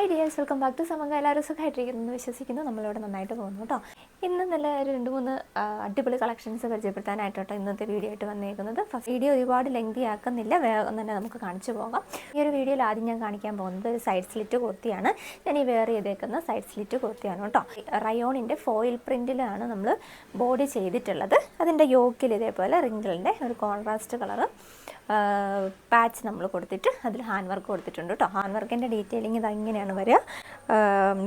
Hi dears welcome back to സമങ്ക എല്ലാവരും സുഖമായിട്ടിരിക്കുന്നു. വിശ്വസിക്കുന്നു. നമ്മളിവിടെ നന്നായിട്ട് പോകുന്നു കേട്ടോ. ഇന്ന് നല്ല രണ്ട് മൂന്ന് അടിപൊളി കളക്ഷൻസ് പരിചയപ്പെടുത്താനായിട്ടോട്ടോ ഇന്നത്തെ വീഡിയോ ആയിട്ട് വന്നേക്കുന്നത്. ഫസ്റ്റ് വീഡിയോ ഒരുപാട് ലെങ്തി ആക്കുന്നില്ല. വേഗം തന്നെ നമുക്ക് കാണിച്ചു പോകാം. ഈ ഒരു വീഡിയോയിൽ ആദ്യം ഞാൻ കാണിക്കാൻ പോകുന്നത് ഒരു സൈഡ് സ്ലിറ്റ് കുർത്തിയാണ്. ഞാൻ ഈ വെയർ ചെയ്തേക്കുന്ന സൈഡ് സ്ലിറ്റ് കുർത്തിയാണ് കേട്ടോ. റയോണിന്റെ ഫോയിൽ പ്രിന്റിലാണ് നമ്മൾ ബോഡി ചെയ്തിട്ടുള്ളത്. അതിന്റെ യോക്കിൽ ഇതേപോലെ റിങ്കിളിന്റെ ഒരു കോൺട്രാസ്റ്റ് കളറ് പാച്ച് നമ്മൾ കൊടുത്തിട്ട് അതിൽ ഹാൻഡ് വർക്ക് കൊടുത്തിട്ടുണ്ട് കേട്ടോ ഹാൻഡ് വർക്കിന്റെ ഡീറ്റെയിലിംഗ് ഇത് ഇങ്ങനെയാണ് വരിക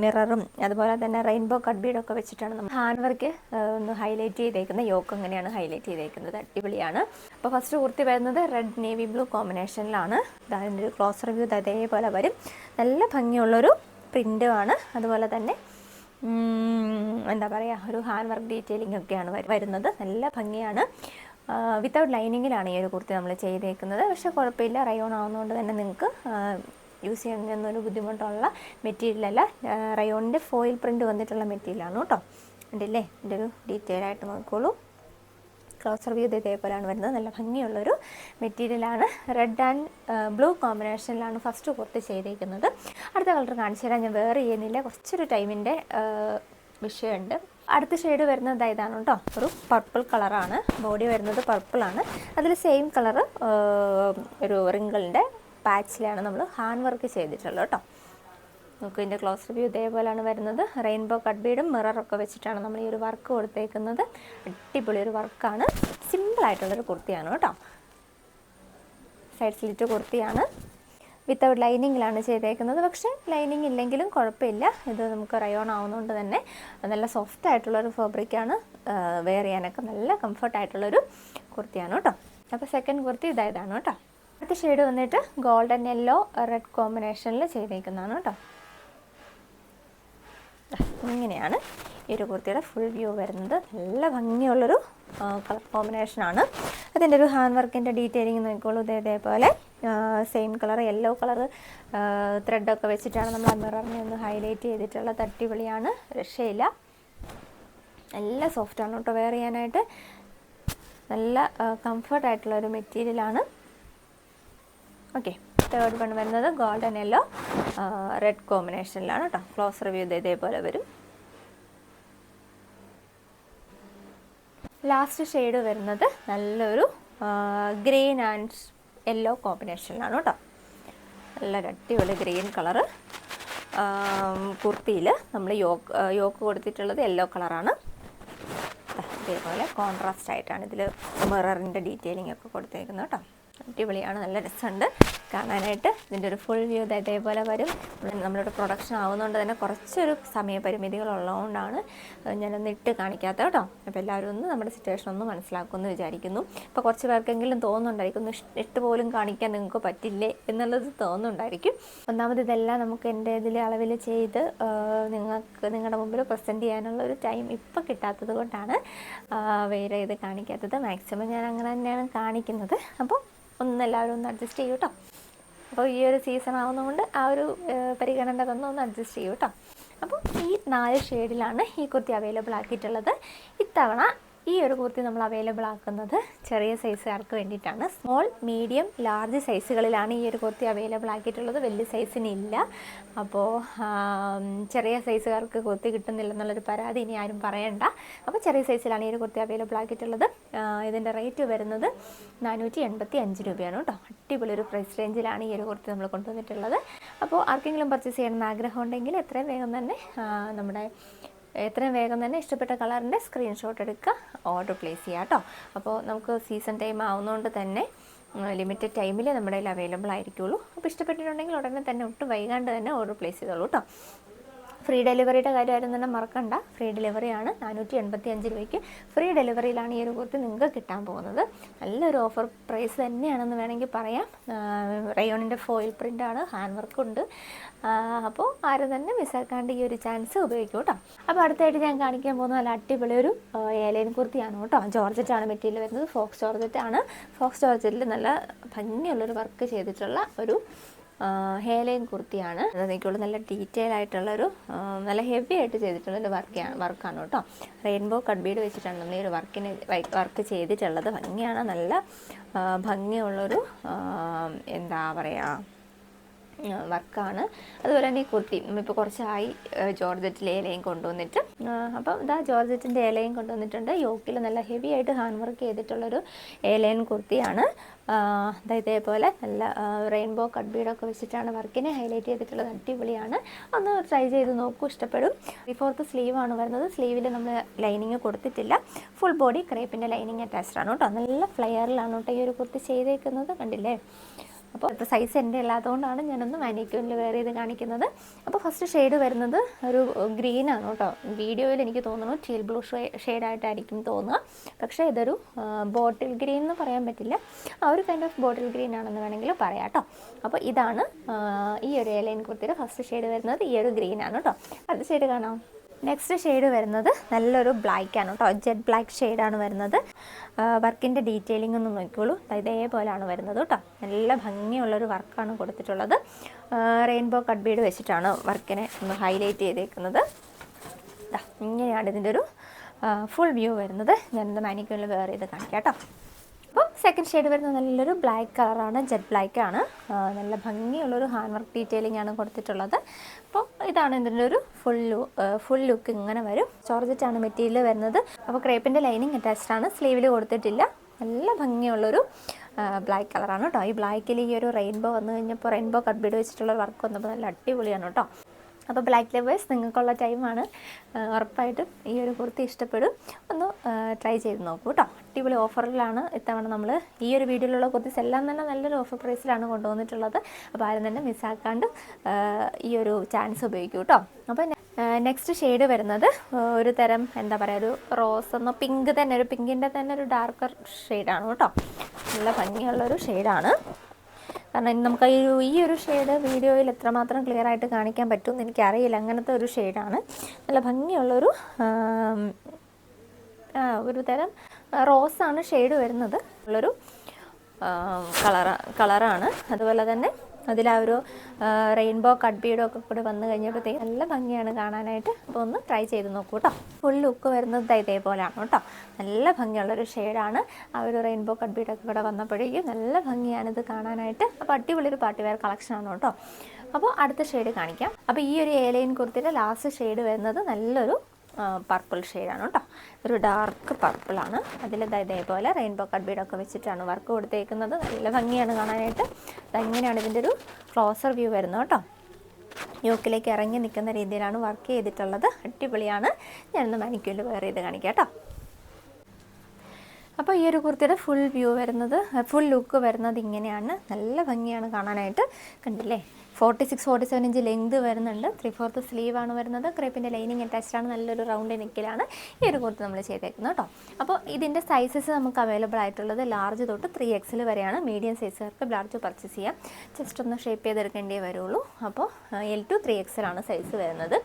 മിററും അതുപോലെ തന്നെ റെയിൻബോ കട്ട് ബീഡൊക്കെ വെച്ചിട്ടാണ് നമ്മൾ ഹാൻഡ് വർക്ക് ഒന്ന് ഹൈലൈറ്റ് ചെയ്തേക്കുന്നത് യോക്ക് എങ്ങനെയാണ് ഹൈലൈറ്റ് ചെയ്തേക്കുന്നത്. അടിപൊളിയാണ്. അപ്പോൾ ഫസ്റ്റ് കുർത്തി വരുന്നത് റെഡ് നേവി ബ്ലൂ കോമ്പിനേഷനിലാണ്. അതിന്റെ ഒരു ക്ലോസ് റിവ്യൂ അതേപോലെ വരും. നല്ല ഭംഗിയുള്ളൊരു പ്രിന്റുമാണ് അതുപോലെ തന്നെ എന്താ പറയുക ഒരു ഹാൻഡ് വർക്ക് ഡീറ്റെയിലിംഗ് ഒക്കെയാണ് വരുന്നത്. നല്ല ഭംഗിയാണ്. വിത്തൗട്ട് ലൈനിങ്ങിലാണ് ഈ ഒരു കുർത്തി നമ്മൾ ചെയ്തേക്കുന്നത്. പക്ഷേ കുഴപ്പമില്ല. റയോൺ ആവുന്നതുകൊണ്ട് തന്നെ നിങ്ങൾക്ക് യൂസ് ചെയ്യാൻ ഒരു ബുദ്ധിമുട്ടുള്ള മെറ്റീരിയലല്ല. റയോണിന്റെ ഫോയിൽ പ്രിന്റ് വന്നിട്ടുള്ള മെറ്റീരിയലാണ് കേട്ടോ. ഉണ്ടല്ലേ എന്റെ ഒരു ഡീറ്റെയിൽ ആയിട്ട് നോക്കിക്കോളൂ. ക്ലോസർ വ്യൂ ഇതേപോലെയാണ് വരുന്നത്. നല്ല ഭംഗിയുള്ളൊരു മെറ്റീരിയലാണ്. റെഡ് ആൻഡ് ബ്ലൂ കോമ്പിനേഷനിലാണ് ഫസ്റ്റ് കുർത്തി ചെയ്തേക്കുന്നത്. അടുത്ത കളർ കാണിച്ചു തരാൻ ഞാൻ വേറെ ചെയ്യുന്നില്ല. കുറച്ചൊരു ടൈമിന്റെ വിഷയമുണ്ട്. അടുത്ത ഷെയ്ഡ് വരുന്നത് ഇതാണ് കേട്ടോ ഒരു പർപ്പിൾ കളറാണ് ബോഡി വരുന്നത് പർപ്പിളാണ് അതിൽ സെയിം കളർ ഒരു റിങ്കിളിന്റെ പാച്ചിലാണ് നമ്മൾ ഹാൻഡ് വർക്ക് ചെയ്തിട്ടുള്ളത് കേട്ടോ നമുക്ക് ഇതിന്റെ ക്ലോസ് റിവ്യൂ ഇതേപോലെയാണ് വരുന്നത്. റെയിൻബോ കട്ട് ബീഡും മിററൊക്കെ വെച്ചിട്ടാണ് നമ്മൾ ഈ ഒരു വർക്ക് കൊടുത്തേക്കുന്നത്. അടിപൊളി ഒരു വർക്കാണ് സിമ്പിളായിട്ടുള്ളൊരു കുർത്തിയാണ് കേട്ടോ സൈഡ് സ്ലിറ്റ് കുർത്തിയാണ്. വിത്തൗട്ട് ലൈനിങ്ങിലാണ് ചെയ്തേക്കുന്നത്. പക്ഷേ ലൈനിങ് ഇല്ലെങ്കിലും കുഴപ്പമില്ല. ഇത് നമുക്ക് റയോൺ ആവുന്നതുകൊണ്ട് തന്നെ നല്ല സോഫ്റ്റ് ആയിട്ടുള്ളൊരു ഫാബ്രിക്കാണ്. വെയർ ചെയ്യാനൊക്കെ നല്ല കംഫർട്ട് ആയിട്ടുള്ളൊരു കുർത്തിയാണ് കേട്ടോ. അപ്പോൾ സെക്കൻഡ് കുർത്തി ഇതായതാണ് കേട്ടോ. അടുത്ത ഷെയ്ഡ് വന്നിട്ട് ഗോൾഡൻ യെല്ലോ റെഡ് കോമ്പിനേഷനിൽ ചെയ്തേക്കുന്നതാണ് കേട്ടോ. ഇങ്ങനെയാണ് ഈ ഒരു കുർത്തിയുടെ ഫുൾ വ്യൂ വരുന്നത്. നല്ല ഭംഗിയുള്ളൊരു കളർ കോമ്പിനേഷനാണ് അതിന്റെ ഒരു ഹാൻഡ് വർക്കിന്റെ ഡീറ്റെയിലിംഗ് നോക്കിക്കോളൂ ഇതേ ഇതേപോലെ സെയിം കളർ യെല്ലോ കളർ ത്രെഡൊക്കെ വെച്ചിട്ടാണ് നമ്മൾ മിററിനെ ഒന്ന് ഹൈലൈറ്റ് ചെയ്തിട്ടുള്ള തട്ടിപൊളിയാണ് രക്ഷയില്ല. നല്ല സോഫ്റ്റാണ് കേട്ടോ വെയർ ചെയ്യാനായിട്ട്. നല്ല കംഫർട്ട് ആയിട്ടുള്ള ഒരു മെറ്റീരിയലാണ് ഓക്കെ തേർഡ് വൺ വരുന്നത് ഗോൾഡൻ യെല്ലോ റെഡ് കോമ്പിനേഷനിലാണ് കേട്ടോ. ക്ലോസ് റിവ്യൂ ഇതേപോലെ വരും. ലാസ്റ്റ് ഷെയ്ഡ് വരുന്നത് നല്ലൊരു ഗ്രീൻ ആൻഡ് യെല്ലോ കോമ്പിനേഷനിലാണ് കേട്ടോ. നല്ലൊരു അടിപൊളി ഗ്രീൻ കളറ് കുർത്തിയിൽ നമ്മൾ യോക്ക് യോക്ക് കൊടുത്തിട്ടുള്ളത് യെല്ലോ കളറാണ് ഇതേപോലെ കോൺട്രാസ്റ്റ് ആയിട്ടാണ് ഇതിൽ മിററിന്റെ ഡീറ്റെയിലിംഗ് ഒക്കെ കൊടുത്തേക്കുന്നത് കേട്ടോ. അടിപൊളിയാണ് നല്ല രസമുണ്ട്. കാണാനായിട്ട് ഇതിന്റെ ഒരു ഫുൾ വ്യൂ ഇതേപോലെ വരും. നമ്മളുടെ പ്രൊഡക്ഷൻ ആവുന്നതുകൊണ്ട് തന്നെ കുറച്ചൊരു സമയപരിമിതികൾ ഉള്ളതുകൊണ്ടാണ് ഞാനൊന്ന് ഇട്ട് കാണിക്കാത്ത കേട്ടോ. അപ്പോൾ എല്ലാവരും ഒന്ന് നമ്മുടെ സിറ്റുവേഷൻ ഒന്ന് മനസ്സിലാക്കുമെന്ന് വിചാരിക്കുന്നു. ഇപ്പോൾ കുറച്ച് പേർക്കെങ്കിലും തോന്നുന്നുണ്ടായിരിക്കും ഒന്ന് ഇട്ട് പോലും കാണിക്കാൻ നിങ്ങൾക്ക് പറ്റില്ലേ എന്നുള്ളത് തോന്നുന്നുണ്ടായിരിക്കും. ഒന്നാമത് ഇതെല്ലാം നമുക്ക് എന്റെ ഇതിൽ അളവിൽ ചെയ്ത് നിങ്ങൾക്ക് നിങ്ങളുടെ മുമ്പിൽ പ്രസന്റ് ചെയ്യാനുള്ള ഒരു ടൈം ഇപ്പം കിട്ടാത്തത് കൊണ്ടാണ് വേറെ ഇത് കാണിക്കാത്തത്. മാക്സിമം ഞാൻ അങ്ങനെ തന്നെയാണ് കാണിക്കുന്നത്. അപ്പോൾ ഒന്ന് എല്ലാവരും ഒന്ന് അഡ്ജസ്റ്റ് ചെയ്യൂ കേട്ടോ അപ്പോൾ ഈ ഒരു സീസൺ ആവുന്നതുകൊണ്ട് ആ ഒരു പരിഗണന തന്നെ ഒന്ന് അഡ്ജസ്റ്റ് ചെയ്യൂ കേട്ടോ അപ്പോൾ ഈ നാല് ഷെയ്ഡിലാണ് ഈ കുർത്തി അവൈലബിൾ ആക്കിയിട്ടുള്ളത്. ഇത്തവണ ഈ ഒരു കുർത്തി നമ്മൾ അവൈലബിൾ ആക്കുന്നത് ചെറിയ സൈസുകാർക്ക് വേണ്ടിയിട്ടാണ്. സ്മോൾ മീഡിയം ലാർജ് സൈസുകളിലാണ് ഈ ഒരു കുർത്തി അവൈലബിൾ ആക്കിയിട്ടുള്ളത്. വലിയ സൈസിന് ഇല്ല. അപ്പോൾ ചെറിയ സൈസുകാർക്ക് കുർത്തി കിട്ടുന്നില്ലെന്നുള്ളൊരു പരാതി ഇനി ആരും പറയണ്ട. അപ്പോൾ ചെറിയ സൈസിലാണ് ഈ ഒരു കുർത്തി അവൈലബിൾ ആക്കിയിട്ടുള്ളത്. ഇതിന്റെ റേറ്റ് വരുന്നത് നാനൂറ്റി എൺപത്തി അഞ്ച് രൂപയാണ് കേട്ടോ. അടിപൊളി ഒരു പ്രൈസ് റേഞ്ചിലാണ് ഈ ഒരു കുർത്തി നമ്മൾ കൊണ്ടുവന്നിട്ടുള്ളത്. അപ്പോൾ ആർക്കെങ്കിലും പർച്ചേസ് ചെയ്യണമെന്ന് ആഗ്രഹം ഉണ്ടെങ്കിൽ എത്രയും വേഗം തന്നെ നമ്മുടെ എത്രയും വേഗം തന്നെ ഇഷ്ടപ്പെട്ട കളറിന്റെ സ്ക്രീൻഷോട്ട് എടുക്കുക. ഓർഡർ പ്ലേസ് ചെയ്യുക കേട്ടോ. അപ്പോൾ നമുക്ക് സീസൺ ടൈം ആവുന്നതുകൊണ്ട് തന്നെ ലിമിറ്റഡ് ടൈമിൽ നമ്മുടെ കയ്യിൽ അവൈലബിൾ ആയിരിക്കുള്ളൂ. അപ്പോൾ ഇഷ്ടപ്പെട്ടിട്ടുണ്ടെങ്കിൽ ഉടനെ തന്നെ ഒട്ടും വൈകാണ്ട് തന്നെ ഓർഡർ പ്ലേസ് ചെയ്തോളൂ കേട്ടോ. ഫ്രീ ഡെലിവറിയുടെ കാര്യമായിരുന്നു തന്നെ മറക്കണ്ട. ഫ്രീ ഡെലിവറിയാണ് നാനൂറ്റി എൺപത്തി അഞ്ച് രൂപയ്ക്ക് ഫ്രീ ഡെലിവറിയിലാണ് ഈ ഒരു കുർത്തി നിങ്ങൾക്ക് കിട്ടാൻ പോകുന്നത്. നല്ലൊരു ഓഫർ പ്രൈസ് തന്നെയാണെന്ന് വേണമെങ്കിൽ പറയാം. റയോണിന്റെ ഫോയിൽ പ്രിന്റാണ് ഹാൻഡ് വർക്ക് ഉണ്ട്. അപ്പോൾ ആരും തന്നെ മിസ്സാക്കാണ്ട് ഈ ഒരു ചാൻസ് ഉപയോഗിക്കും കേട്ടോ അപ്പോൾ അടുത്തായിട്ട് ഞാൻ കാണിക്കാൻ പോകുന്ന നല്ല അടിപൊളി ഒരു ഏലൈൻ കുർത്തിയാണ് കേട്ടോ ജോർജറ്റാണ് മെറ്റീരിയൽ വരുന്നത്. ഫോക്സ് ജോർജറ്റാണ് ഫോക്സ് ജോർജറ്റിൽ നല്ല ഭംഗിയുള്ളൊരു വർക്ക് ചെയ്തിട്ടുള്ള ഒരു ഹെയർലൈൻ കുർത്തിയാണ്. എനിക്കുള്ള നല്ല ഡീറ്റെയിൽ ആയിട്ടുള്ള ഒരു നല്ല ഹെവി ആയിട്ട് ചെയ്തിട്ടുള്ള വർക്കാണ് വർക്കാണ് കേട്ടോ. റെയിൻബോ കട്ബീഡ് ബീഡ് വെച്ചിട്ടാണ് നമ്മൾ ഈ ഒരു വർക്കിന് വർക്ക് ചെയ്തിട്ടുള്ളത്. ഭംഗിയാണ് നല്ല ഭംഗിയുള്ളൊരു എന്താ പറയുക വർക്കാണ്. അതുപോലെ തന്നെ ഈ കുർത്തി നമ്മളിപ്പോൾ കുറച്ചായി ജോർജറ്റിലെ ഇലയും കൊണ്ടുവന്നിട്ട്. അപ്പം ഇതാ ജോർജറ്റിന്റെ ഇലയും കൊണ്ടുവന്നിട്ടുണ്ട്. യോക്കിൽ നല്ല ഹെവി ആയിട്ട് ഹാൻഡ് വർക്ക് ചെയ്തിട്ടുള്ളൊരു ഏലയൻ കുർത്തിയാണ്. ഇതേപോലെ നല്ല റെയിൻബോ കട്ട് ബീഡൊക്കെ വെച്ചിട്ടാണ് വർക്കിനെ ഹൈലൈറ്റ് ചെയ്തിട്ടുള്ളത്. അടിപൊളിയാണ്. ഒന്ന് ട്രൈ ചെയ്ത് നോക്കൂ ഇഷ്ടപ്പെടും. ബിഫോർത്ത് ഫോർത്ത് സ്ലീവ് ആണ് വരുന്നത്. സ്ലീവിൽ നമ്മൾ ലൈനിങ് കൊടുത്തിട്ടില്ല. ഫുൾ ബോഡി ക്രേപ്പിന്റെ ലൈനിങ് അറ്റാച്ച്ഡ് ആണ് കേട്ടോ. നല്ല ഫ്ലെയറിലാണ് കേട്ടോ ഈ ഒരു കുർത്തി ചെയ്തേക്കുന്നത്. കണ്ടില്ലേ? അപ്പോൾ ഇപ്പോൾ സൈസ് എന്റെ അല്ലാത്തതുകൊണ്ടാണ് ഞാനൊന്ന് മാനിക്യൂനിൽ വെയർ ചെയ്ത് കാണിക്കുന്നത്. അപ്പോൾ ഫസ്റ്റ് ഷെയ്ഡ് വരുന്നത് ഒരു ഗ്രീൻ ആണ് കേട്ടോ. വീഡിയോയിൽ എനിക്ക് തോന്നുന്നു ചീൽ ബ്ലൂ ഷെയ്ഡായിട്ടായിരിക്കും തോന്നുക. പക്ഷേ ഇതൊരു ബോട്ടിൽ ഗ്രീൻ എന്ന് പറയാൻ പറ്റില്ല. ആ ഒരു കൈൻഡ് ഓഫ് ബോട്ടിൽ ഗ്രീൻ ആണെന്ന് വേണമെങ്കിൽ പറയാം കേട്ടോ. അപ്പോൾ ഇതാണ് ഈ ഒരു എലൈൻ കുർത്തിയുടെ ഫസ്റ്റ് ഷെയ്ഡ് വരുന്നത്. ഈ ഒരു ഗ്രീൻ ആണ് കേട്ടോ. അടുത്ത ഷെയ്ഡ് കാണാം. നെക്സ്റ്റ് ഷെയ്ഡ് വരുന്നത് നല്ലൊരു ബ്ലാക്ക് ആണ് കേട്ടോ. ജെറ്റ് ബ്ലാക്ക് ഷെയ്ഡാണ് വരുന്നത്. വർക്കിന്റെ ഡീറ്റെയിലിംഗ് ഒന്ന് നോക്കിക്കോളൂ. ഇതേപോലെയാണ് വരുന്നത് കേട്ടോ. നല്ല ഭംഗിയുള്ളൊരു വർക്കാണ് കൊടുത്തിട്ടുള്ളത്. റെയിൻബോ കട്ട് ബീഡ് വെച്ചിട്ടാണ് വർക്കിനെ ഒന്ന് ഹൈലൈറ്റ് ചെയ്തേക്കുന്നത്. ഇങ്ങനെയാണ് ഇതിന്റെ ഒരു ഫുൾ വ്യൂ വരുന്നത്. ഞാനിത് മാനിക്യൂരിൽ വേറെ ചെയ്ത് കാണിക്കാം കേട്ടോ. അപ്പോൾ സെക്കൻഡ് ഷെയ്ഡ് വരുന്ന നല്ലൊരു ബ്ലാക്ക് കളറാണ് ജെറ്റ് ബ്ലാക്ക് ആണ്. നല്ല ഭംഗിയുള്ളൊരു ഹാൻഡ് വർക്ക് ഡീറ്റെയിലിംഗ് ആണ് കൊടുത്തിട്ടുള്ളത്. അപ്പോൾ ഇതാണ് ഇതിന്റെ ഒരു ഫുൾ ഫുൾ ലുക്ക് ഇങ്ങനെ വരും. ജോർജറ്റ് ആണ് മെറ്റീരിയൽ വരുന്നത്. അപ്പോൾ ക്രേപ്പിന്റെ ലൈനിങ് അറ്റാച്ച്ഡ് ആണ്. സ്ലീവിൽ കൊടുത്തിട്ടില്ല. നല്ല ഭംഗിയുള്ളൊരു ബ്ലാക്ക് കളറാണ് കേട്ടോ. ഈ ബ്ലാക്കിൽ ഈ ഒരു റെയിൻബോ വന്നു കഴിഞ്ഞപ്പോൾ റെയിൻബോ കട്ട് ബീഡ് വെച്ചിട്ടുള്ള വർക്ക് വന്നപ്പോൾ നല്ല അടിപൊളിയാണ് കേട്ടോ. അപ്പോൾ ബ്ലാക്ക് ലവേഴ്സ് നിങ്ങൾക്കുള്ള ടൈമാണ്. ഉറപ്പായിട്ടും ഈ ഒരു കുർത്തി ഇഷ്ടപ്പെടും. ഒന്ന് ട്രൈ ചെയ്ത് നോക്കൂ കേട്ടോ. അടിപൊളി ഓഫറിലാണ് ഇത്തവണ നമ്മൾ ഈ ഒരു വീഡിയോയിലുള്ള കുർത്തീസ് എല്ലാം തന്നെ നല്ലൊരു ഓഫർ പ്രൈസിലാണ് കൊണ്ടുവന്നിട്ടുള്ളത്. അപ്പോൾ ആരും തന്നെ മിസ്സാക്കാണ്ട് ഈ ഒരു ചാൻസ് ഉപയോഗിക്കൂ കേട്ടോ. അപ്പോൾ നെക്സ്റ്റ് ഷെയ്ഡ് വരുന്നത് ഒരു തരം എന്താ പറയുക ഒരു റോസ് എന്നോ പിങ്ക് തന്നെ ഒരു പിങ്കിന്റെ തന്നെ ഒരു ഡാർക്കർ ഷെയ്ഡാണ് കേട്ടോ. നല്ല ഭംഗിയുള്ളൊരു ഷെയ്ഡാണ് കാരണം നമുക്ക് ഈ ഈ ഒരു ഷെയ്ഡ് വീഡിയോയിൽ എത്രമാത്രം ക്ലിയർ ആയിട്ട് കാണിക്കാൻ പറ്റുമെന്ന് എനിക്കറിയില്ല. അങ്ങനത്തെ ഒരു ഷെയ്ഡാണ് നല്ല ഭംഗിയുള്ളൊരു ഒരു തരം റോസാണ് ഷെയ്ഡ് വരുന്നത്. ഉള്ളൊരു കളറ കളറാണ് അതുപോലെ തന്നെ അതിൽ ആ ഒരു റെയിൻബോ കട്ട് ബീഡും ഒക്കെ കൂടെ വന്നു കഴിഞ്ഞപ്പോഴത്തേക്ക് നല്ല ഭംഗിയാണ് കാണാനായിട്ട്. അപ്പോൾ ഒന്ന് ട്രൈ ചെയ്ത് നോക്കൂ കേട്ടോ ഫുൾ ലുക്ക് വരുന്നത് ഇതേപോലെയാണ് കേട്ടോ നല്ല ഭംഗിയുള്ളൊരു ഷെയ്ഡാണ് ആ ഒരു റെയിൻബോ കട്ട് ഒക്കെ കൂടെ വന്നപ്പോഴേക്കും നല്ല ഭംഗിയാണ് ഇത് കാണാനായിട്ട്. അപ്പോൾ അടിപൊളിയൊരു പാർട്ടി വെയർ കളക്ഷനാണ് കേട്ടോ അപ്പോൾ അടുത്ത ഷെയ്ഡ് കാണിക്കാം. അപ്പോൾ ഈ ഒരു ഏലൈൻ കുർത്തിയുടെ ലാസ്റ്റ് ഷെയ്ഡ് വരുന്നത് നല്ലൊരു പർപ്പിൾ ഷെയ്ഡാണ് കേട്ടോ. ഒരു ഡാർക്ക് പർപ്പിൾ അതിൽ ദാ ഇതേപോലെ റെയിൻബോ കട്ട് ബീഡൊക്കെ വെച്ചിട്ടാണ് വർക്ക് കൊടുത്തേക്കുന്നത്. നല്ല ഭംഗിയാണ് കാണാനായിട്ട്. ഇങ്ങനെയാണ് ഇതിന്റെ ഒരു ക്ലോസർ വ്യൂ വരുന്നത് കേട്ടോ. യോക്കിലേക്ക് ഇറങ്ങി നിൽക്കുന്ന രീതിയിലാണ് വർക്ക് ചെയ്തിട്ടുള്ളത്. അടിപൊളിയാണ്. ഞാനൊന്ന് മാനിക്യൂരിൽ വെയർ ചെയ്ത് കാണിക്കാം കേട്ടോ. അപ്പോൾ ഈ ഒരു കുർത്തിയുടെ ഫുൾ വ്യൂ വരുന്നത് ഫുൾ ലുക്ക് വരുന്നത് ഇങ്ങനെയാണ്. നല്ല ഭംഗിയാണ് കാണാനായിട്ട്. കണ്ടില്ലേ? Forty six forty seven inch length വരുന്നുണ്ട്. ത്രീ ഫോർത്ത് സ്ലീവ് ആണ് വരുന്നത്. ക്രേപ്പിന്റെ ലൈനിങ് ആണ്. നല്ലൊരു റൗണ്ട് നെക്കിലാണ് ഈ ഒരു കുർത്തി നമ്മൾ ചെയ്തേക്കുന്നത് കേട്ടോ. അപ്പോൾ ഇതിന്റെ സൈസസ് നമുക്ക് അവൈലബിൾ ആയിട്ടുള്ളത് ലാർജ് തൊട്ട് ത്രീ എക്സിൽ വരെയാണ്. മീഡിയം സൈസുകാർക്ക് ലാർജ് പർച്ചേസ് ചെയ്യാം. ജസ്റ്റ് ഒന്ന് ഷേപ്പ് ചെയ്തെടുക്കേണ്ടേ വരുള്ളൂ. അപ്പോൾ എൽ ടു ത്രീ എക്സിലാണ് സൈസ് വരുന്നത്.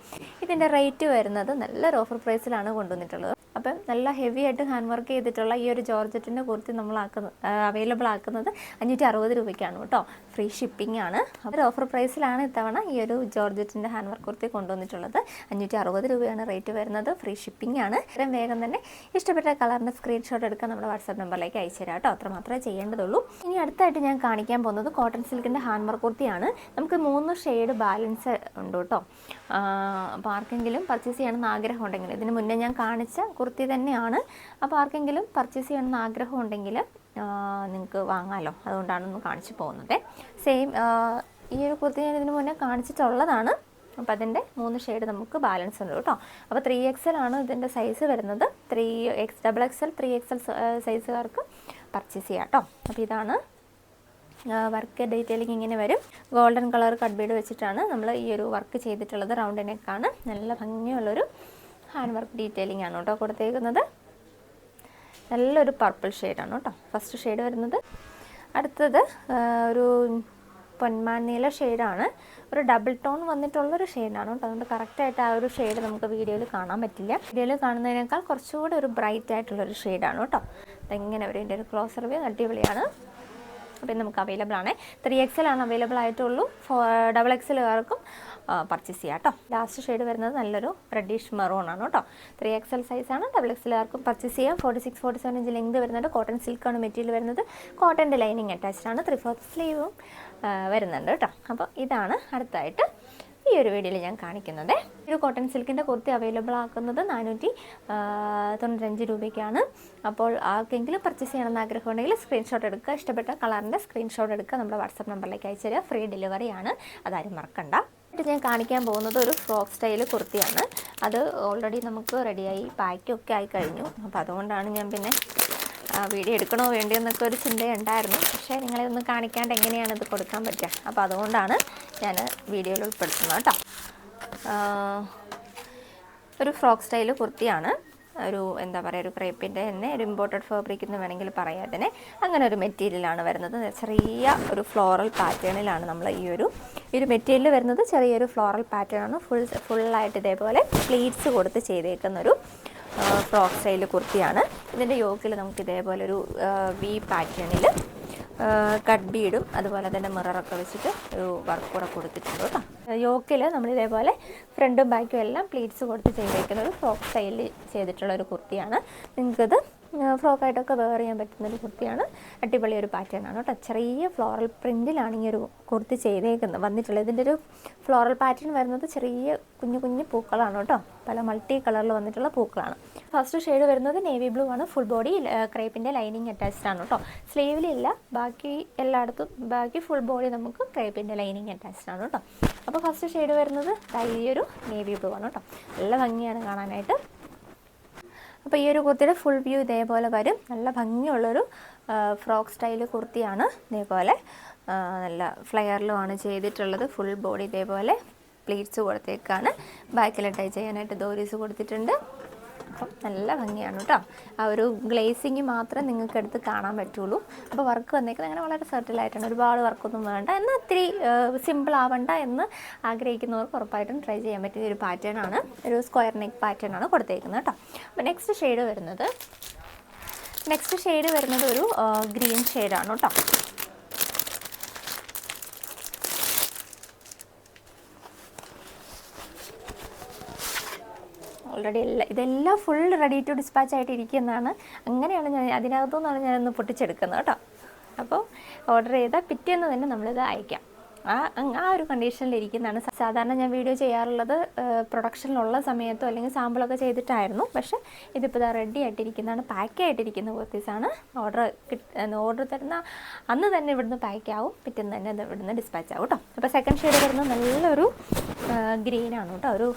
ഇതിന്റെ റേറ്റ് വരുന്നത് നല്ലൊരു ഓഫർ പ്രൈസിലാണ് കൊണ്ടുവന്നിട്ടുള്ളത്. അപ്പം നല്ല ഹെവി ആയിട്ട് ഹാൻഡ് വർക്ക് ചെയ്തിട്ടുള്ള ഈ ഒരു ജോർജറ്റിന്റെ കുർത്തി നമ്മൾ ആക്കുന്നത് അവൈലബിൾ ആക്കുന്നത് അഞ്ഞൂറ്റി അറുപത് രൂപയ്ക്കാണ് കേട്ടോ. ഫ്രീ ഷിപ്പിംഗ് ആണ്. അവർ ഓഫർ പ്രൈസിലാണ് ഇത്തവണ ഈ ഒരു ജോർജറ്റിന്റെ ഹാൻഡ് വർക്ക് കുർത്തി കൊണ്ടുവന്നിട്ടുള്ളത്. അഞ്ഞൂറ്റി അറുപത് രൂപയാണ് റേറ്റ് വരുന്നത്. ഫ്രീ ഷിപ്പിംഗ് ആണ്. ഇത്രയും വേഗം തന്നെ ഇഷ്ടപ്പെട്ട കളറിന്റെ സ്ക്രീൻഷോട്ട് എടുക്കാൻ നമ്മുടെ വാട്സാപ്പ് നമ്പറിലേക്ക് അയച്ചു തരാം കേട്ടോ. അത്ര മാത്രമേ ചെയ്യേണ്ടതുള്ളൂ. ഇനി അടുത്തായിട്ട് ഞാൻ കാണിക്കാൻ പോകുന്നത് കോട്ടൺ സിൽക്കിന്റെ ഹാൻഡ് വർക്ക് കുർത്തിയാണ്. നമുക്ക് മൂന്ന് ഷെയ്ഡ് ബാലൻസ് ഉണ്ട് കേട്ടോ. അപ്പോൾ ആർക്കെങ്കിലും പർച്ചേസ് ചെയ്യണമെന്ന് ആഗ്രഹം ഉണ്ടെങ്കിൽ ഇതിന് മുന്നേ ഞാൻ കാണിച്ച കുർത്തി തന്നെയാണ്. അപ്പോൾ ആർക്കെങ്കിലും പർച്ചേസ് ചെയ്യണമെന്ന് ആഗ്രഹം ഉണ്ടെങ്കിൽ നിങ്ങൾക്ക് വാങ്ങാമല്ലോ അതുകൊണ്ടാണ് ഒന്ന് കാണിച്ചു പോകുന്നത്. സെയിം ഈ ഒരു കുർത്തി ഞാൻ ഇതിന് മുന്നേ കാണിച്ചിട്ടുള്ളതാണ്. അപ്പോൾ അതിന്റെ മൂന്ന് ഷെയ്ഡ് നമുക്ക് ബാലൻസ് ഉണ്ട് കേട്ടോ. അപ്പോൾ ത്രീ എക്സൽ ആണ് ഇതിന്റെ സൈസ് വരുന്നത്. Three X double XL three XL സൈസുകാർക്ക് purchase ചെയ്യാം കേട്ടോ. അപ്പോൾ ഇതാണ് വർക്ക് ഡീറ്റെയിലിംഗ് ഇങ്ങനെ വരും. ഗോൾഡൻ കളർ കട്ട് ബീഡ് വെച്ചിട്ടാണ് നമ്മൾ ഈ ഒരു വർക്ക് ചെയ്തിട്ടുള്ളത്. റൗണ്ട് നെക്കാണ്. നല്ല ഭംഗിയുള്ളൊരു ഹാൻഡ് വർക്ക് ഡീറ്റെയിലിംഗ് ആണ് കേട്ടോ കൊടുത്തേക്കുന്നത്. നല്ലൊരു പർപ്പിൾ ഷെയ്ഡാണ് കേട്ടോ. ഫസ്റ്റ് ഷെയ്ഡ് വരുന്നത്. അടുത്തത് ഒരു പൊന്മാനീല ഷെയ്ഡാണ് ഒരു ഡബിൾ ടോൺ വന്നിട്ടുള്ളൊരു ഷെയ്ഡാണ് കേട്ടോ. അതുകൊണ്ട് കറക്റ്റായിട്ട് ആ ഒരു ഷെയ്ഡ് നമുക്ക് വീഡിയോയിൽ കാണാൻ പറ്റില്ല. വീഡിയോയിൽ കാണുന്നതിനേക്കാൾ കുറച്ചുകൂടി ഒരു ബ്രൈറ്റ് ആയിട്ടുള്ളൊരു ഷെയ്ഡാണ് കേട്ടോ. അതെങ്ങനെ വരും ഇതിന്റെ ഒരു ക്ലോസർ വ്യൂ അടിപൊളിയാണ്. അപ്പോൾ ഇത് നമുക്ക് അവൈലബിൾ ആണ്. ത്രീ എക്സൽ ആണ് അവൈലബിൾ ആയിട്ടുള്ളൂ. ഫോ ഡബിൾ എക്സലുകാർക്കും പർച്ചേസ് ചെയ്യാം കേട്ടോ ലാസ്റ്റ് ഷെയ്ഡ് വരുന്നത് നല്ലൊരു റെഡിഷ് മെറൂൺ ആണ് കേട്ടോ ത്രീ എക്സൽ സൈസാണ് ഡബിൾ എക്സലുകാർക്കും പർച്ചേസ് ചെയ്യാം forty six forty seven inch length വരുന്നുണ്ട്. കോട്ടൺ സിൽക്കാണ് മെറ്റീരിയൽ വരുന്നത്. കോട്ടന്റെ ലൈനിങ് അറ്റാച്ച്ഡ് ആണ്. ത്രീ ഫോർത്ത് സ്ലീവും വരുന്നുണ്ട് കേട്ടോ അപ്പോൾ ഇതാണ് അടുത്തായിട്ട് ഈ ഒരു വീഡിയോയിൽ ഞാൻ കാണിക്കുന്നത്. ഒരു കോട്ടൺ സിൽക്കിന്റെ കുർത്തി അവൈലബിൾ ആക്കുന്നത് നാനൂറ്റി തൊണ്ണൂറ്റഞ്ച് രൂപയ്ക്കാണ്. അപ്പോൾ ആർക്കെങ്കിലും പർച്ചേസ് ചെയ്യണമെന്ന് ആഗ്രഹമുണ്ടെങ്കിൽ സ്ക്രീൻഷോട്ട് എടുക്കുക. ഇഷ്ടപ്പെട്ട കളറിന്റെ സ്ക്രീൻഷോട്ട് എടുക്കുക. നമ്മുടെ വാട്സപ്പ് നമ്പറിലേക്ക് അയച്ചു തരിക. ഫ്രീ ഡെലിവറിയാണ് അതാരും മറക്കണ്ട. എന്നിട്ട് ഞാൻ കാണിക്കാൻ പോകുന്നത് ഒരു ഫ്രോക്ക് സ്റ്റൈൽ കുർത്തിയാണ്. അത് ഓൾറെഡി നമുക്ക് റെഡിയായി പാക്കൊക്കെ ആയി കഴിഞ്ഞു. അപ്പോൾ അതുകൊണ്ടാണ് ഞാൻ പിന്നെ വീഡിയോ എടുക്കണോ വേണ്ടിയോ എന്നൊക്കെ ഒരു ചിന്തയുണ്ടായിരുന്നു. പക്ഷേ നിങ്ങളെ ഒന്ന് കാണിക്കാണ്ട് എങ്ങനെയാണ് ഇത് കൊടുക്കാൻ പറ്റുക? അപ്പോൾ അതുകൊണ്ടാണ് ഞാൻ വീഡിയോയിൽ ഉൾപ്പെടുത്തുന്നത് കേട്ടോ. ഒരു ഫ്രോക്ക് സ്റ്റൈൽ കുർത്തിയാണ്. ഒരു എന്താ പറയുക ഒരു ക്രേപ്പിന്റെ തന്നെ ഒരു ഇമ്പോർട്ടഡ് ഫാബ്രിക് എന്ന് വേണമെങ്കിൽ പറയാം അതിനെ. അങ്ങനെ ഒരു മെറ്റീരിയലാണ് വരുന്നത്. ചെറിയ ഒരു ഫ്ലോറൽ പാറ്റേണിലാണ് നമ്മൾ ഈ ഒരു ഒരു മെറ്റീരിയൽ വരുന്നത്. ചെറിയൊരു ഫ്ലോറൽ പാറ്റേൺ ആണ്. ഫുൾ ഫുള്ളായിട്ട് ഇതേപോലെ പ്ലീറ്റ്സ് കൊടുത്ത് ചെയ്തേക്കുന്നൊരു ഫ്രോക്ക് സ്റ്റൈൽ കുർത്തിയാണ്. ഇതിന്റെ യോക്കിൽ നമുക്ക് ഇതേപോലെ ഒരു വി പാറ്റേണിൽ ഇടും അതുപോലെ തന്നെ മിററൊക്കെ വെച്ചിട്ട് ഒരു വർക്ക് കൂടെ കൊടുത്തിട്ടുണ്ട് കേട്ടോ. യോക്കിൽ നമ്മൾ ഇതേപോലെ ഫ്രണ്ടും ബാക്കും എല്ലാം പ്ലീറ്റ്സ് കൊടുത്ത് ചെയ്തേക്കുന്ന ഒരു ഫ്രോക്ക് സ്റ്റൈലിൽ ചെയ്തിട്ടുള്ള ഒരു കുർത്തിയാണ്. നിങ്ങൾക്കത് ഫ്രോക്കായിട്ടൊക്കെ വെയർ ചെയ്യാൻ പറ്റുന്ന ഒരു കുർത്തിയാണ്. അടിപൊളി ഒരു പാറ്റേൺ ആണ് കേട്ടോ. ചെറിയ ഫ്ലോറൽ പ്രിന്റിലാണ് ഈ ഒരു കുർത്തി ചെയ്തേക്കുന്നത്. വന്നിട്ടുള്ളത്. ഇതിന്റെ ഒരു ഫ്ലോറൽ പാറ്റേൺ വരുന്നത് ചെറിയ കുഞ്ഞു കുഞ്ഞു പൂക്കളാണ് കേട്ടോ. പല മൾട്ടി കളറിൽ വന്നിട്ടുള്ള പൂക്കളാണ്. ഫസ്റ്റ് ഷെയ്ഡ് വരുന്നത് നേവി ബ്ലൂ ആണ്. ഫുൾ ബോഡി ക്രേപ്പിന്റെ ലൈനിങ് അറ്റാച്ച്ഡ് ആണ് കേട്ടോ. സ്ലീവിലില്ല ബാക്കി എല്ലായിടത്തും ബാക്കി ഫുൾ ബോഡി നമുക്ക് ക്രേപ്പിന്റെ ലൈനിങ് അറ്റാച്ച്ഡ് ആണ് കേട്ടോ. അപ്പോൾ ഫസ്റ്റ് ഷെയ്ഡ് വരുന്നത് ഈ ഒരു നേവി ബ്ലൂ ആണ് കേട്ടോ. നല്ല ഭംഗിയാണ് കാണാനായിട്ട്. അപ്പോൾ ഈ ഒരു കുർത്തിയുടെ ഫുൾ വ്യൂ ഇതേപോലെ വരും. നല്ല ഭംഗിയുള്ളൊരു ഫ്രോക്ക് സ്റ്റൈൽ കുർത്തിയാണ് ഇതേപോലെ. നല്ല ഫ്ലെയറിലുമാണ് ചെയ്തിട്ടുള്ളത്. ഫുൾ ബോഡി ഇതേപോലെ പ്ലീറ്റ്സ് കൊടുത്തേക്കാണ്. ബാക്കിൽ ടൈ ചെയ്യാനായിട്ട് ദോരീസ് കൊടുത്തിട്ടുണ്ട്. അപ്പം നല്ല ഭംഗിയാണ് കേട്ടോ. ആ ഒരു ഗ്ലേസിങ് മാത്രമേ നിങ്ങൾക്ക് എടുത്ത് കാണാൻ പറ്റുള്ളൂ. അപ്പോൾ വർക്ക് വന്നേക്കുന്നത് അങ്ങനെ വളരെ സെർട്ടിലായിട്ടാണ് ഒരുപാട് വർക്കൊന്നും വേണ്ട. എന്നാൽ ഒത്തിരി സിമ്പിൾ ആവണ്ട എന്ന് ആഗ്രഹിക്കുന്നവർക്ക് ഉറപ്പായിട്ടും ട്രൈ ചെയ്യാൻ പറ്റിയ ഒരു പാറ്റേൺ ആണ്. ഒരു സ്ക്വയർ നെക്ക് പാറ്റേൺ ആണ് കൊടുത്തേക്കുന്നത് കേട്ടോ. അപ്പോൾ നെക്സ്റ്റ് ഷെയ്ഡ് വരുന്നത്. നെക്സ്റ്റ് ഷെയ്ഡ് വരുന്നത് ഒരു ഗ്രീൻ ഷെയ്ഡാണ് കേട്ടോ. ഓൾറെഡി എല്ലാം ഇതെല്ലാം ഫുൾ റെഡി ടു ഡിസ്പാച്ച് ആയിട്ട് ഇരിക്കുന്നതാണ്. അങ്ങനെയാണ് ഞാൻ അതിനകത്തുനിന്നാണ് ഞാനൊന്ന് പൊട്ടിച്ചെടുക്കുന്നത് കേട്ടോ. അപ്പോൾ ഓർഡർ ചെയ്താൽ പിറ്റേന്ന് തന്നെ നമ്മളിത് അയക്കാം. ആ ആ ഒരു കണ്ടീഷനിൽ ഇരിക്കുന്നതാണ്. സാധാരണ ഞാൻ വീഡിയോ ചെയ്യാറുള്ളത് പ്രൊഡക്ഷനിലുള്ള സമയത്തോ അല്ലെങ്കിൽ സാമ്പിളൊക്കെ ചെയ്തിട്ടായിരുന്നു. പക്ഷേ ഇതിപ്പോൾ ഇതാ റെഡി ആയിട്ടിരിക്കുന്നതാണ് പാക്ക് ആയിട്ടിരിക്കുന്ന കുർത്തീസാണ് ഓർഡർ ഓർഡർ തരുന്ന അന്ന് തന്നെ ഇവിടുന്ന് പാക്ക് ആവും. പിറ്റേന്ന് തന്നെ ഇത് ഇവിടുന്ന് ഡിസ്പാച്ച് ആവും കേട്ടോ. അപ്പോൾ സെക്കൻഡ് ഷെയ്ഡ് വരുന്നത് നല്ലൊരു ഗ്രീനാണ് കേട്ടോ. ഒരു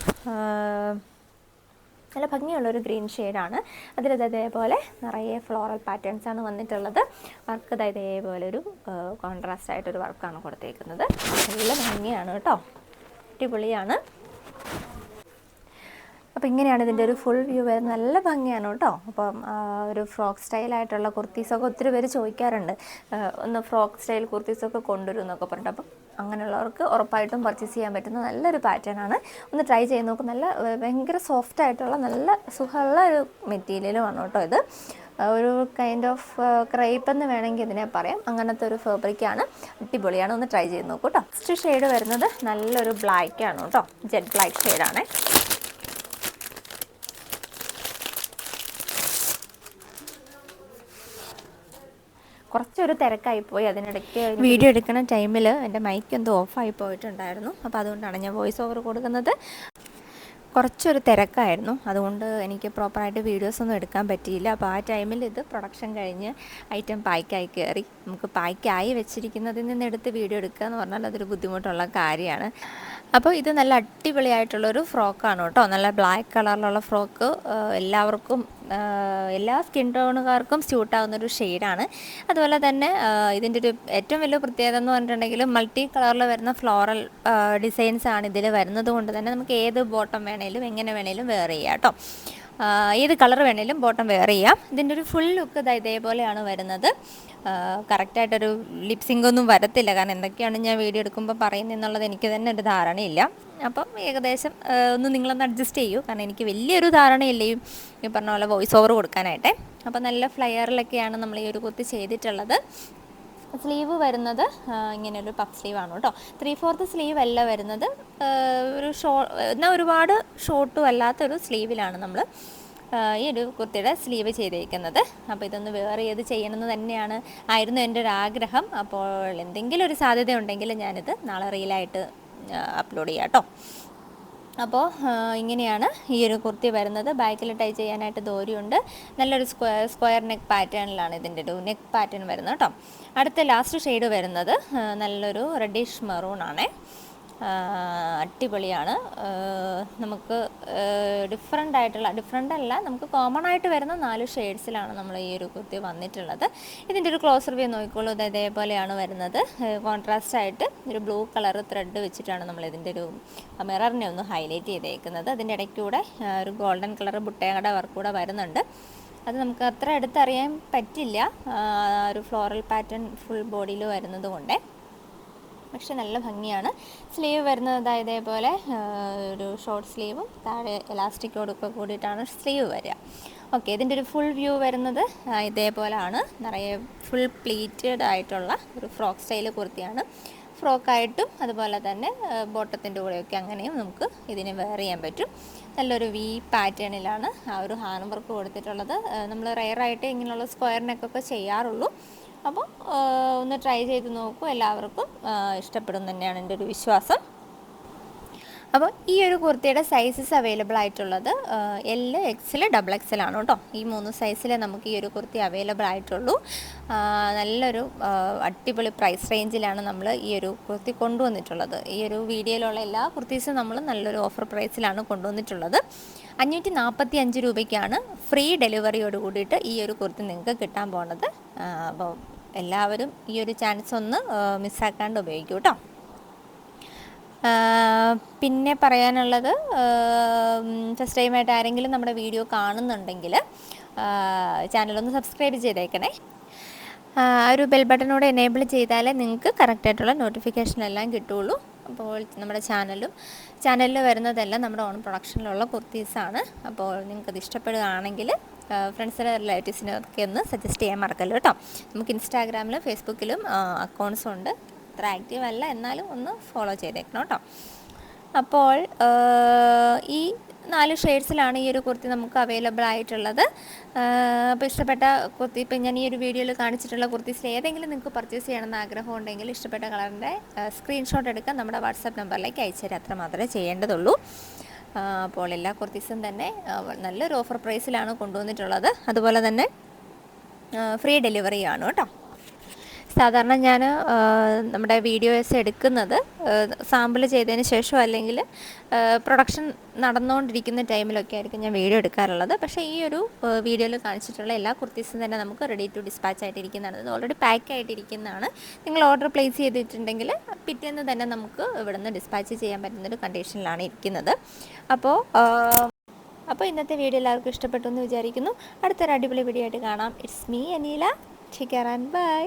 നല്ല ഭംഗിയുള്ളൊരു ഗ്രീൻ ഷെയ്ഡാണ്. അതിൽ ഇതേപോലെ നിറയെ ഫ്ലോറൽ പാറ്റേൺസ് ആണ് വന്നിട്ടുള്ളത്. വർക്ക് ഇതാ ഇതേപോലെ ഒരു കോൺട്രാസ്റ്റ് ആയിട്ടൊരു വർക്കാണ് കൊടുത്തേക്കുന്നത്. നല്ല ഭംഗിയാണ് കേട്ടോ. അടിപൊളിയാണ്. അപ്പോൾ ഇങ്ങനെയാണ് ഇതിന്റെ ഒരു ഫുൾ വ്യൂ വരുന്നത്. നല്ല ഭംഗിയാണ് കേട്ടോ. അപ്പം ഒരു ഫ്രോക്ക് സ്റ്റൈലായിട്ടുള്ള കുർത്തീസൊക്കെ ഒത്തിരി പേര് ചോദിക്കാറുണ്ട്. ഒന്ന് ഫ്രോക്ക് സ്റ്റൈൽ കുർത്തീസൊക്കെ കൊണ്ടുവരും എന്നൊക്കെ പറഞ്ഞിട്ട്. അപ്പം അങ്ങനെയുള്ളവർക്ക് ഉറപ്പായിട്ടും പർച്ചേസ് ചെയ്യാൻ പറ്റുന്ന നല്ലൊരു പാറ്റേൺ ആണ്. ഒന്ന് ട്രൈ ചെയ്ത് നോക്കും. നല്ല ഭയങ്കര സോഫ്റ്റ് ആയിട്ടുള്ള നല്ല സുഖമുള്ള ഒരു മെറ്റീരിയലുമാണ് കേട്ടോ ഇത്. ഒരു കൈൻഡ് ഓഫ് ക്രൈപ്പ് എന്ന് വേണമെങ്കിൽ ഇതിനെ പറയാം. അങ്ങനത്തെ ഒരു ഫാബ്രിക്കാണ് അടിപൊളിയാണ്. ഒന്ന് ട്രൈ ചെയ്ത് നോക്കൂ കേട്ടോ. നെക്സ്റ്റ് ഷെയ്ഡ് വരുന്നത് നല്ലൊരു ബ്ലാക്ക് ആണ് കേട്ടോ. ജെറ്റ് ബ്ലാക്ക് ഷെയ്ഡാണേ കുറച്ചൊരു തിരക്കായി പോയി. അതിനിടയ്ക്ക് വീഡിയോ എടുക്കുന്ന ടൈമിൽ എന്റെ മൈക്ക് എന്തോ ഓഫായി പോയിട്ടുണ്ടായിരുന്നു. അപ്പോൾ അതുകൊണ്ടാണ് ഞാൻ വോയിസ് ഓവർ കൊടുക്കുന്നത്. കുറച്ചൊരു തിരക്കായിരുന്നു. അതുകൊണ്ട് എനിക്ക് പ്രോപ്പറായിട്ട് വീഡിയോസൊന്നും എടുക്കാൻ പറ്റിയില്ല. അപ്പോൾ ആ ടൈമിൽ ഇത് പ്രൊഡക്ഷൻ കഴിഞ്ഞ് ഐറ്റം പായ്ക്കായി കയറി നമുക്ക് പായ്ക്കായി വെച്ചിരിക്കുന്നതിൽ നിന്ന് എടുത്ത് വീഡിയോ എടുക്കുക എന്ന് പറഞ്ഞാൽ അതൊരു ബുദ്ധിമുട്ടുള്ള കാര്യമാണ്. അപ്പോൾ ഇത് നല്ല അടിപൊളിയായിട്ടുള്ളൊരു ഫ്രോക്കാണ് കേട്ടോ. നല്ല ബ്ലാക്ക് കളറിലുള്ള ഫ്രോക്ക് എല്ലാവർക്കും എല്ലാ സ്കിൻ ടോണുകാർക്കും സ്യൂട്ടാവുന്ന ഒരു ഷെയ്ഡാണ് അതുപോലെ തന്നെ ഇതിന്റെ ഒരു ഏറ്റവും വലിയ പ്രത്യേകത എന്ന് പറഞ്ഞിട്ടുണ്ടെങ്കിൽ മൾട്ടി കളറിൽ വരുന്ന ഫ്ലോറൽ ഡിസൈൻസ് ആണ് ഇതിൽ വരുന്നത് കൊണ്ട് തന്നെ നമുക്ക് ഏത് ബോട്ടം വേണേലും എങ്ങനെ വേണേലും വെയർ ചെയ്യാം കേട്ടോ. ഏത് കളർ വേണേലും ബോട്ടം വെയർ ചെയ്യാം. ഇതിന്റെ ഒരു ഫുൾ ലുക്ക് ഇതാ ഇതേപോലെയാണ് വരുന്നത്. കറക്റ്റായിട്ടൊരു ലിപ്സിംഗ് ഒന്നും വരത്തില്ല. കാരണം എന്തൊക്കെയാണ് ഞാൻ വീഡിയോ എടുക്കുമ്പോൾ പറയുന്നതെന്നുള്ളത് എനിക്ക് തന്നെ ഒരു ധാരണയില്ല. അപ്പം ഏകദേശം ഒന്ന് നിങ്ങളൊന്ന് അഡ്ജസ്റ്റ് ചെയ്യൂ. കാരണം എനിക്ക് വലിയൊരു ധാരണയില്ല ഈ പറഞ്ഞ പോലെ വോയിസ് ഓവർ കൊടുക്കാനായിട്ട്. അപ്പം നല്ല ഫ്ലയറിലൊക്കെയാണ് നമ്മൾ ഈ ഒരു കുത്തി ചെയ്തിട്ടുള്ളത്. സ്ലീവ് വരുന്നത് ഇങ്ങനെ ഒരു പഫ് സ്ലീവ് ആണ് കേട്ടോ. ത്രീ ഫോർത്ത് സ്ലീവ് അല്ല വരുന്നത്. ഒരു ഷോ എന്നാൽ ഒരുപാട് ഷോർട്ടും അല്ലാത്തൊരു സ്ലീവിലാണ് നമ്മൾ ഈ ഒരു കുർത്തിയുടെ സ്ലീവ് ചെയ്തേക്കുന്നത്. അപ്പോൾ ഇതൊന്ന് വേറെ ചെയ്ത് ചെയ്യണമെന്ന് തന്നെയാണ് ആയിരുന്നു എന്റെ ഒരു ആഗ്രഹം. അപ്പോൾ എന്തെങ്കിലും ഒരു സാധ്യത ഉണ്ടെങ്കിൽ ഞാനിത് നാളെ റീലായിട്ട് അപ്ലോഡ് ചെയ്യാം കേട്ടോ. അപ്പോൾ ഇങ്ങനെയാണ് ഈ ഒരു കുർത്തി വരുന്നത്. ബാക്കിൽ ടൈ ചെയ്യാനായിട്ട് ദോരിയുണ്ട് നല്ലൊരു സ്ക്വയർ സ്ക്വയർ നെക്ക് പാറ്റേണിലാണ് ഇതിന്റെ ഒരു നെക്ക് പാറ്റേൺ വരുന്നത് കേട്ടോ. അടുത്ത ലാസ്റ്റ് ഷെയ്ഡ് വരുന്നത് നല്ലൊരു റെഡിഷ് മെറൂൺ ആണേ. അടിപൊളിയാണ്. നമുക്ക് ഡിഫറെന്റ് ആയിട്ടുള്ള ഡിഫറെന്റ് അല്ല നമുക്ക് കോമൺ ആയിട്ട് വരുന്ന നാല് ഷെയ്ഡ്സിലാണ് നമ്മൾ ഈ ഒരു കുർത്തി വന്നിട്ടുള്ളത്. ഇതിന്റെ ഒരു ക്ലോസർ വ്യൂ നോക്കിക്കോളൂ. ഇത് ഇതേപോലെയാണ് വരുന്നത്. കോൺട്രാസ്റ്റ് ആയിട്ട് ഒരു ബ്ലൂ കളർ ത്രെഡ് വെച്ചിട്ടാണ് നമ്മൾ ഇതിന്റെ ഒരു മിററിനെ ഒന്ന് ഹൈലൈറ്റ് ചെയ്തേക്കുന്നത്. അതിന്റെ ഇടയ്ക്കൂടെ ഒരു ഗോൾഡൻ കളർ ബുട്ടയുടെ വർക്ക് കൂടെ വരുന്നുണ്ട്. അത് നമുക്ക് അത്ര അടുത്തറിയാൻ പറ്റില്ല. ഒരു ഫ്ലോറൽ പാറ്റേൺ ഫുൾ ബോഡിയിൽ വരുന്നത് കൊണ്ടേ. പക്ഷെ നല്ല ഭംഗിയാണ്. സ്ലീവ് വരുന്നത് ഇതേപോലെ ഒരു ഷോർട്ട് സ്ലീവും താഴെ എലാസ്റ്റിക്കോടൊക്കെ കൂടിയിട്ടാണ് സ്ലീവ് വരിക. ഓക്കെ ഇതിന്റെ ഒരു ഫുൾ വ്യൂ വരുന്നത് ഇതേപോലെയാണ്. നിറയെ ഫുൾ പ്ലീറ്റഡ് ആയിട്ടുള്ള ഒരു ഫ്രോക്ക് സ്റ്റൈൽ കുർത്തിയാണ്. ഫ്രോക്കായിട്ടും അതുപോലെ തന്നെ ബോട്ടത്തിന്റെ കൂടെയൊക്കെ അങ്ങനെയും നമുക്ക് ഇതിനെ വെയർ ചെയ്യാൻ പറ്റും. നല്ലൊരു വി പാറ്റേണിലാണ് ആ ഒരു ഹാൻഡ് വർക്ക് കൊടുത്തിട്ടുള്ളത്. നമ്മൾ റയറായിട്ട് ഇങ്ങനെയുള്ള സ്ക്വയറിനൊക്കെ ചെയ്യാറുള്ളൂ. അപ്പോൾ ഒന്ന് ട്രൈ ചെയ്ത് നോക്കൂ. എല്ലാവർക്കും ഇഷ്ടപ്പെടും തന്നെയാണ് എന്റെ ഒരു വിശ്വാസം. അപ്പോൾ ഈ ഒരു കുർത്തിയുടെ സൈസസ് അവൈലബിൾ ആയിട്ടുള്ളത് എൽ എക്സിൽ ഡബിൾ എക്സിൽ ആണ് കേട്ടോ. ഈ മൂന്ന് സൈസിലേ നമുക്ക് ഈ ഒരു കുർത്തി അവൈലബിൾ ആയിട്ടുള്ളൂ. നല്ലൊരു അടിപൊളി പ്രൈസ് റേഞ്ചിലാണ് നമ്മൾ ഈ ഒരു കുർത്തി കൊണ്ടുവന്നിട്ടുള്ളത്. ഈ ഒരു വീഡിയോയിലുള്ള എല്ലാ കുർത്തീസും നമ്മൾ നല്ലൊരു ഓഫർ പ്രൈസിലാണ് കൊണ്ടുവന്നിട്ടുള്ളത്. അഞ്ഞൂറ്റി നാൽപ്പത്തി അഞ്ച് രൂപയ്ക്കാണ് ഫ്രീ ഡെലിവറിയോട് കൂടിയിട്ട് ഈ ഒരു കുർത്തി നിങ്ങൾക്ക് കിട്ടാൻ പോകുന്നത് അപ്പോൾ എല്ലാവരും ഈ ഒരു ചാൻസ് ഒന്ന് മിസ്സാക്കാണ്ട് ഉപയോഗിക്കൂ കേട്ടോ പിന്നെ പറയാനുള്ളത് ഫസ്റ്റ് ടൈമായിട്ട് ആരെങ്കിലും നമ്മുടെ വീഡിയോ കാണുന്നുണ്ടെങ്കിൽ ചാനലൊന്ന് സബ്സ്ക്രൈബ് ചെയ്തേക്കണേ. ആ ഒരു ബെൽ ബട്ടനോട് എനേബിൾ ചെയ്താലേ നിങ്ങൾക്ക് കറക്റ്റായിട്ടുള്ള നോട്ടിഫിക്കേഷൻ എല്ലാം കിട്ടുള്ളൂ. അപ്പോൾ നമ്മുടെ ചാനലും ചാനലിൽ വരുന്നതെല്ലാം നമ്മുടെ ഓൺ പ്രൊഡക്ഷനിലുള്ള കുർത്തീസാണ്. അപ്പോൾ നിങ്ങൾക്കത് ഇഷ്ടപ്പെടുകയാണെങ്കിൽ ഫ്രണ്ട്സിന് റിലേറ്റീവ്സിനൊക്കെ ഒന്ന് സജസ്റ്റ് ചെയ്യാൻ മറക്കല്ലോ കേട്ടോ. നമുക്ക് ഇൻസ്റ്റാഗ്രാമിലും ഫേസ്ബുക്കിലും അക്കൗണ്ട്സും ഉണ്ട്. അത്ര ആക്റ്റീവ് അല്ല. എന്നാലും ഒന്ന് ഫോളോ ചെയ്തേക്കണം കേട്ടോ. അപ്പോൾ ഈ നാല് ഷെയ്ഡ്സിലാണ് ഈ ഒരു കുർത്തി നമുക്ക് അവൈലബിൾ ആയിട്ടുള്ളത്. അപ്പോൾ ഇഷ്ടപ്പെട്ട കുർത്തി ഇപ്പം ഞാൻ ഈ ഒരു വീഡിയോയിൽ കാണിച്ചിട്ടുള്ള കുർത്തീസിൽ ഏതെങ്കിലും നിങ്ങൾക്ക് പർച്ചേസ് ചെയ്യണമെന്ന് ആഗ്രഹം ഉണ്ടെങ്കിൽ ഇഷ്ടപ്പെട്ട കളറിന്റെ സ്ക്രീൻഷോട്ട് എടുക്കാൻ നമ്മുടെ വാട്സാപ്പ് നമ്പറിലേക്ക് അയച്ചു തരാം. അത്ര മാത്രമേ ചെയ്യേണ്ടതുള്ളൂ. അപ്പോൾ എല്ലാ കുർത്തീസും തന്നെ നല്ലൊരു ഓഫർ പ്രൈസിലാണ് കൊണ്ടുവന്നിട്ടുള്ളത്. അതുപോലെ തന്നെ ഫ്രീ ഡെലിവറിയാണ് കേട്ടോ. സാധാരണ ഞാൻ നമ്മുടെ വീഡിയോസ് എടുക്കുന്നത് സാമ്പിൾ ചെയ്തതിന് ശേഷം അല്ലെങ്കിൽ പ്രൊഡക്ഷൻ നടന്നുകൊണ്ടിരിക്കുന്ന ടൈമിലൊക്കെ ആയിരിക്കും ഞാൻ വീഡിയോ എടുക്കാറുള്ളത്. പക്ഷേ ഈ ഒരു വീഡിയോയിൽ കാണിച്ചിട്ടുള്ള എല്ലാ കുർത്തീസും തന്നെ നമുക്ക് റെഡി ടു ഡിസ്പാച്ച് ആയിട്ടിരിക്കുന്നതാണ്. ഇത് ഓൾറെഡി പാക്ക് ആയിട്ടിരിക്കുന്നതാണ്. നിങ്ങൾ ഓർഡർ പ്ലേസ് ചെയ്തിട്ടുണ്ടെങ്കിൽ പിറ്റേന്ന് തന്നെ നമുക്ക് ഇവിടുന്ന് ഡിസ്പാച്ച് ചെയ്യാൻ പറ്റുന്നൊരു കണ്ടീഷനിലാണ് ഇരിക്കുന്നത്. അപ്പോൾ അപ്പോൾ ഇന്നത്തെ വീഡിയോ എല്ലാവർക്കും ഇഷ്ടപ്പെട്ടു എന്ന് വിചാരിക്കുന്നു. അടുത്തൊരു അടിപൊളി വീഡിയോ ആയിട്ട് കാണാം. It's me Aneela take care and bye